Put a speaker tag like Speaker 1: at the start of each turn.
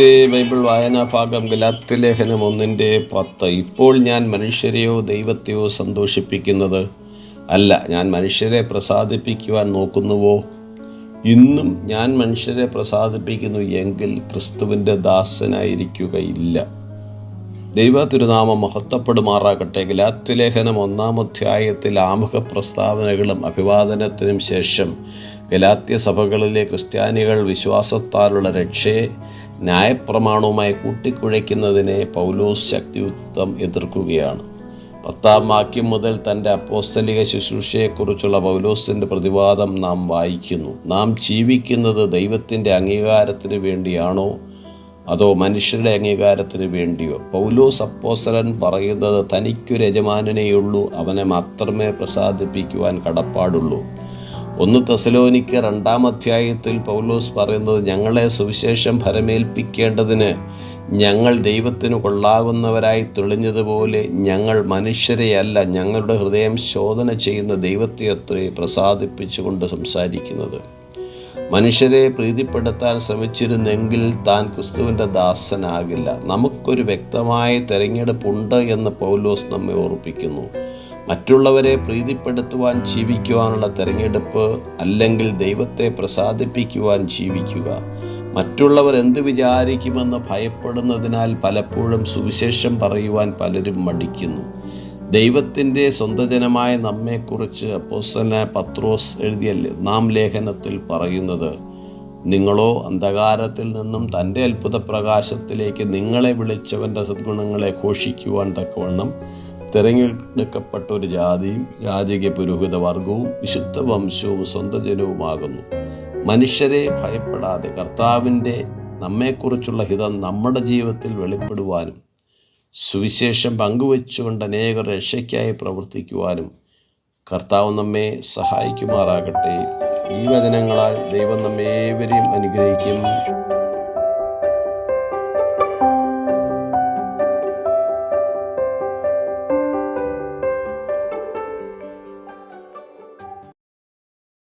Speaker 1: Bible വായനാ ഭാഗം ഗലാത്ത് ലേഖനം ഒന്നിന്റെ പത്ത്. ഇപ്പോൾ ഞാൻ മനുഷ്യരെയോ ദൈവത്തെയോ സന്തോഷിപ്പിക്കുന്നത് അല്ല. ഞാൻ മനുഷ്യരെ പ്രസാദിപ്പിക്കുവാൻ നോക്കുന്നുവോ? ഇന്നും ഞാൻ മനുഷ്യരെ പ്രസാദിപ്പിക്കുന്നു എങ്കിൽ ക്രിസ്തുവിന്റെ ദാസനായിരിക്കുകയില്ല. ദൈവ തിരുനാമം മഹത്വപ്പെടുമാറാകട്ടെ. ഗലാത്ത് ലേഖനം ഒന്നാം അധ്യായത്തിൽ ആമുഖ പ്രസ്താവനകളും അഭിവാദനത്തിനും ശേഷം ഗലാത്യ സഭകളിലെ ക്രിസ്ത്യാനികൾ വിശ്വാസത്താലുള്ള രക്ഷയെ ന്യായപ്രമാണവുമായി കൂട്ടിക്കുഴയ്ക്കുന്നതിനെ പൗലോസ് ശക്തിയുക്തം എതിർക്കുകയാണ്. പത്താം വാക്യം മുതൽ തന്റെ അപ്പോസ്തലിക ശുശ്രൂഷയെക്കുറിച്ചുള്ള പൗലോസിന്റെ പ്രതിവാദം നാം വായിക്കുന്നു. നാം ജീവിക്കുന്നത് ദൈവത്തിന്റെ അംഗീകാരത്തിന് വേണ്ടിയാണോ? അതോ മനുഷ്യരുടെ അംഗീകാരത്തിന് വേണ്ടിയോ? പൗലോസ് അപ്പോസരൻ പറയുന്നത് തനിക്കൊരു യജമാനനെയുള്ളൂ അവനെ മാത്രമേ പ്രസാദിപ്പിക്കുവാൻ കടപ്പാടുള്ളൂ. ഒന്ന് തെസലോനിക്ക് രണ്ടാം അധ്യായത്തിൽ പൗലോസ് പറയുന്നത് ഞങ്ങളെ സുവിശേഷം ഫലമേൽപ്പിക്കേണ്ടതിന് ഞങ്ങൾ ദൈവത്തിന് കൊള്ളാകുന്നവരായി തെളിഞ്ഞതുപോലെ ഞങ്ങൾ മനുഷ്യരെയല്ല ഞങ്ങളുടെ ഹൃദയം ശോധന ചെയ്യുന്ന ദൈവത്തെ അത്രേ പ്രസാദിപ്പിച്ചുകൊണ്ട് സംസാരിക്കുന്നത്. മനുഷ്യരെ പ്രീതിപ്പെടുത്താൻ ശ്രമിച്ചിരുന്നെങ്കിൽ താൻ ക്രിസ്തുവിന്റെ ദാസനാകില്ല. നമുക്കൊരു വ്യക്തമായ തെരഞ്ഞെടുപ്പുണ്ട് എന്ന് പൗലോസ് നമ്മെ ഓർപ്പിക്കുന്നു. മറ്റുള്ളവരെ പ്രീതിപ്പെടുത്തുവാൻ ജീവിക്കുവാനുള്ള തെരഞ്ഞെടുപ്പ് അല്ലെങ്കിൽ ദൈവത്തെ പ്രസാദിപ്പിക്കുവാൻ ജീവിക്കുക. മറ്റുള്ളവർ എന്ത് വിചാരിക്കുമെന്ന് ഭയപ്പെടുന്നതിനാൽ പലപ്പോഴും സുവിശേഷം പറയുവാൻ പലരും മടിക്കുന്നു. ദൈവത്തിന്റെ സ്വന്തജനമായ നമ്മെക്കുറിച്ച് അപ്പോസ്തല പത്രോസ് എഴുതിയ നാം ലേഖനത്തിൽ പറയുന്നത് നിങ്ങളോ അന്ധകാരത്തിൽ നിന്നും തന്റെ അത്ഭുത പ്രകാശത്തിലേക്ക് നിങ്ങളെ വിളിച്ചവന്റെ സദ്ഗുണങ്ങളെ ഘോഷിക്കുവാൻ തക്കവണ്ണം തിരഞ്ഞെടുക്കപ്പെട്ട ഒരു ജാതിയും രാജകീയ പുരോഹിത വർഗവും വിശുദ്ധ വംശവും സ്വന്തജനവുമാകുന്നു. മനുഷ്യരെ ഭയപ്പെടാതെ കർത്താവിന്റെ നമ്മെക്കുറിച്ചുള്ള ഹിതം നമ്മുടെ ജീവിതത്തിൽ വെളിപ്പെടുവാനും സുവിശേഷം പങ്കുവച്ചുകൊണ്ട് അനേകർ രക്ഷയ്ക്കായി പ്രവർത്തിക്കുവാനും കർത്താവ് നമ്മെ സഹായിക്കുമാറാകട്ടെ. ഈ വചനങ്ങളാൽ ദൈവം നമ്മേവരെയും അനുഗ്രഹിക്കും.